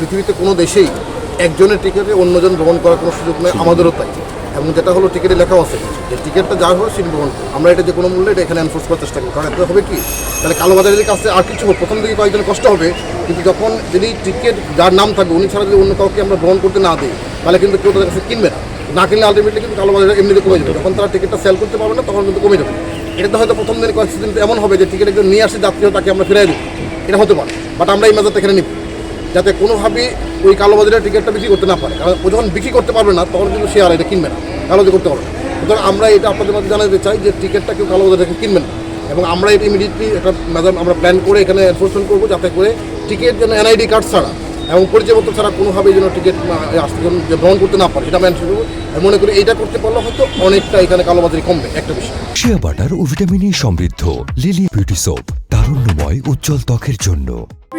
পৃথিবীতে কোনো দেশেই একজনের টিকিটে অন্যজন ভ্রমণ করার কোনো সুযোগ নেই আমাদেরও তাই। এবং যেটা হলো টিকিটে লেখাও আছে। যে টিকিটটা যা হয় সেটি ভ্রমণ আমরা এটা যে কোনো মূল্যে এটা এখানে এনফোর্স করার চেষ্টা করি। কারণ এতে হবে কি? তাহলে কালোবাজারের কাছে আর কিছু হোক প্রথম দিকে কয়েকজন কষ্ট হবে কিন্তু যখন যদি টিকিট যার নাম থাকবে উনি ছাড়া যদি অন্য কাউকে আমরা গ্রহণ করতে না দিই তাহলে কিন্তু কেউ তাদের কাছে কিনবে না। না কিনলে আলটিমেটলি কিন্তু কালোবাজারে এমনিতে কমে যাবে। যখন তারা টিকিটটা সেল করতে পারবে না তখন কিন্তু কমে যাবে। এটাতে হয়তো প্রথম দিন কয়েক দিন এমন হবে যে টিকিট একজন নিয়ে আসে যাত্রী তাকে আমরা ফিরাই দিই এটা হতে পারে। বাট আমরা এই মেজারটা এখানে নিব। যাতে কোনোভাবেই ওই কালোবাজারের টিকিটটা বিক্রি করতে না পারে। কারণ ও যখন বিক্রি করতে পারবে না, তখন কিন্তু সে আর এটা কিনবে না। কালোবাজারি করতে পারবে না। সুতরাং আমরা এটা আপনাদের মধ্যে জানাতে চাই যে টিকিটটা কেউ কালোবাজার থেকে কিনবেন না। এবং আমরা এটা ইমিডিয়েটলি একটা ম্যাডাম আমরা প্ল্যান করে এখানে এনফোর্সমেন্ট করব যাতে করে টিকিট যেন এনআইডি কার্ড ছাড়া এবং পরিচয়পত্র ছাড়া কোনোভাবেই যেন টিকিট আসতে গ্রহণ করতে না পারে আমরা ensure করব। আমি মনে করি এইটা করতে পারলে হয়তো অনেকটা এখানে কালোবাজারি কমবে, একটা বিষয়। শিয়া বাটার ও ভিটামিন সমৃদ্ধ লিলি বিউটি সোপ তারুণ্যময় উজ্জ্বল ত্বকের জন্য।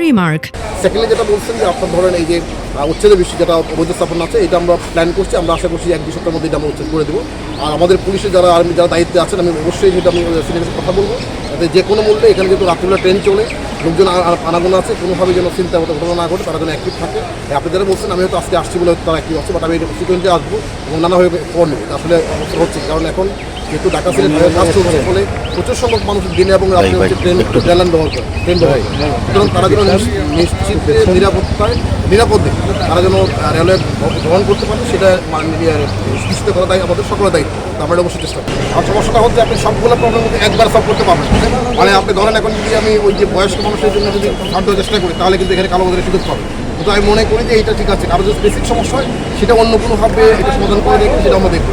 রিমার্ক সেকেন্ডলি যেটা বলছেন যে আপনার ধরেন এই যে আহ, বেশি যেটা অবৈধ স্থাপন আছে এটা আমরা প্ল্যান করছি আমরা আশা করছি এক দুই সপ্তাহের মধ্যে এটা আমরা উচ্ছেদ করে দেবো। আর আমাদের পুলিশের যারা আর্মি যারা দায়িত্বে আছেন আমি অবশ্যই সেটা আমি সিনিয়র কথা বলব। যাতে যে কোনো মূল্যে এখানে যেহেতু রাত্রিবেলা ট্রেন চলে লোকজন আনাগোনা আছে কোনোভাবে যেন চিন্তা মতো ঘটনা না ঘটে তারা যেন অ্যাক্টিভ থাকে। আপনি যারা বলছেন আমি হয়তো আজকে আসছি বলে হয়তো তারা অ্যাক্টিভ আছে বাট আমি এটা সিকুয়েন্সে আসব এবং নানাভাবে খবর নেব। আসলে অবস্থা হচ্ছে কারণ এখন যেহেতু ঢাকা সিলেট কাজ চলছে ফলে প্রচুর সংখ্যক মানুষ দিনে এবং রাত্রে হচ্ছে ট্রেন ট্রেন ব্যবহার করে ট্রেন ব্যবহার করে। সুতরাং তারা যেন নিশ- নিশ্চিতে নিরাপত্তায় নিরাপদে তারা যেন রেলওয়ে গ্রহণ করতে পারে সেটা নিশ্চিত করা দায় আমাদের সকলের দায়িত্ব। আমরা অবশ্যই চেষ্টা করি আর সমস্যাটা হচ্ছে আপনি সবগুলো প্রবলেম একবার সলভ করতে পারবেন মানে আপনি ধরেন এখন যদি আমি ওই যে বয়স্ক মানুষের জন্য যদি ছাড় দেওয়ার চেষ্টা করি, তাহলে কিন্তু এখানে কালো বাজারের সুযোগ পাবে। কিন্তু আমি মনে করি যে এটা ঠিক আছে। কারও যদি স্পেসিফিক সমস্যা হয়, সেটা অন্য কোনোভাবে এটা সমাধান করে দেখব সেটা আমরা দেখব।